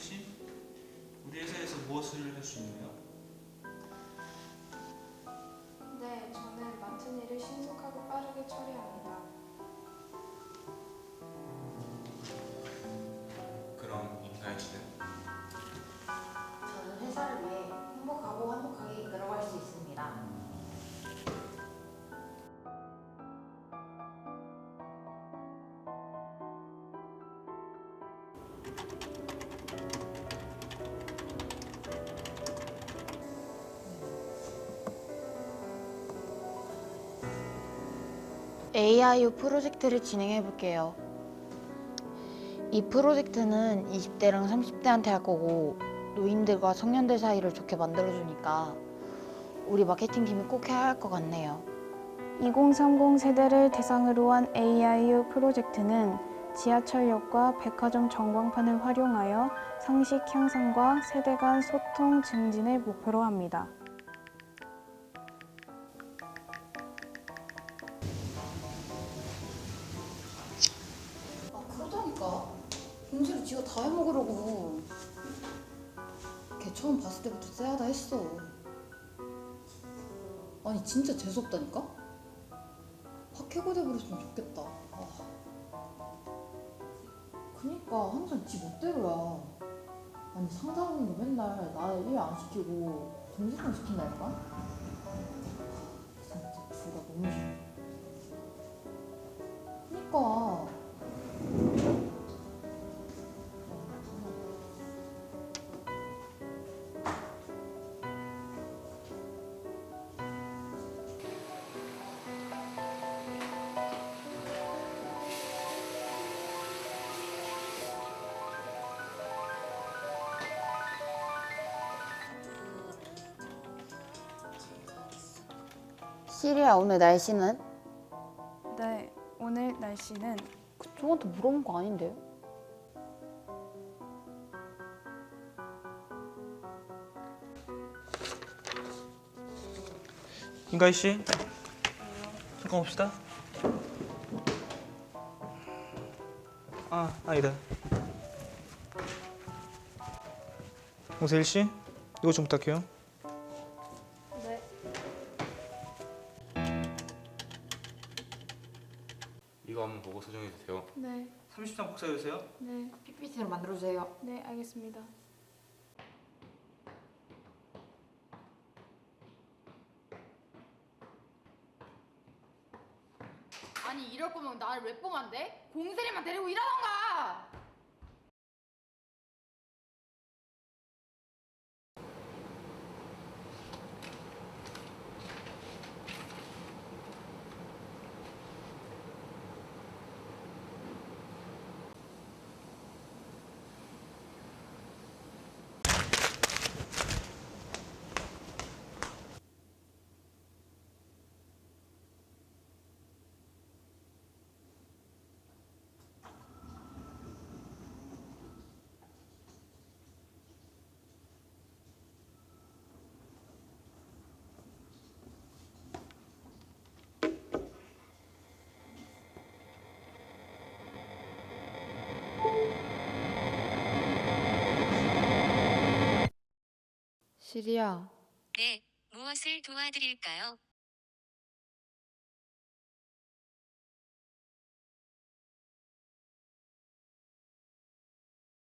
씨, 우리 회사에서 무엇을 할 수 있나요? AIU 프로젝트를 진행해 볼게요. 이 프로젝트는 20대랑 30대한테 할 거고 노인들과 청년들 사이를 좋게 만들어주니까 우리 마케팅 팀이 꼭 해야 할 것 같네요. 2030 세대를 대상으로 한 AIU 프로젝트는 지하철역과 백화점 전광판을 활용하여 상식 향상과 세대 간 소통 증진을 목표로 합니다. 아 그러다니까 공세를 지가 다 해먹으려고. 걔 처음 봤을 때부터 쎄하다 했어. 아니 진짜 재수없다니까? 확 해고 돼버렸으면 좋겠다. 아. 그니까 항상 지 멋대로야. 아니 상사분이 맨날 나일안 시키고 정신만 시킨다니까? 진짜 둘 다 너무 싫어. 그니까. 시리야 오늘 날씨는? 네, 오늘 날씨는 그쪽한테 물어본 거 아닌데요? 임가희 씨, 잠깐 봅시다. 아, 아니다. 홍세일 씨, 이거 좀 부탁해요. 이거 한번 보고 소정해 주세요. 네, 30장 복사해 주세요. 네, PPT를 만들어주세요. 네, 알겠습니다. 아니 이럴 거면 나를 왜 뽑았대? 공세리만 데리고 일하던가. 시리야 네, 무엇을 도와드릴까요?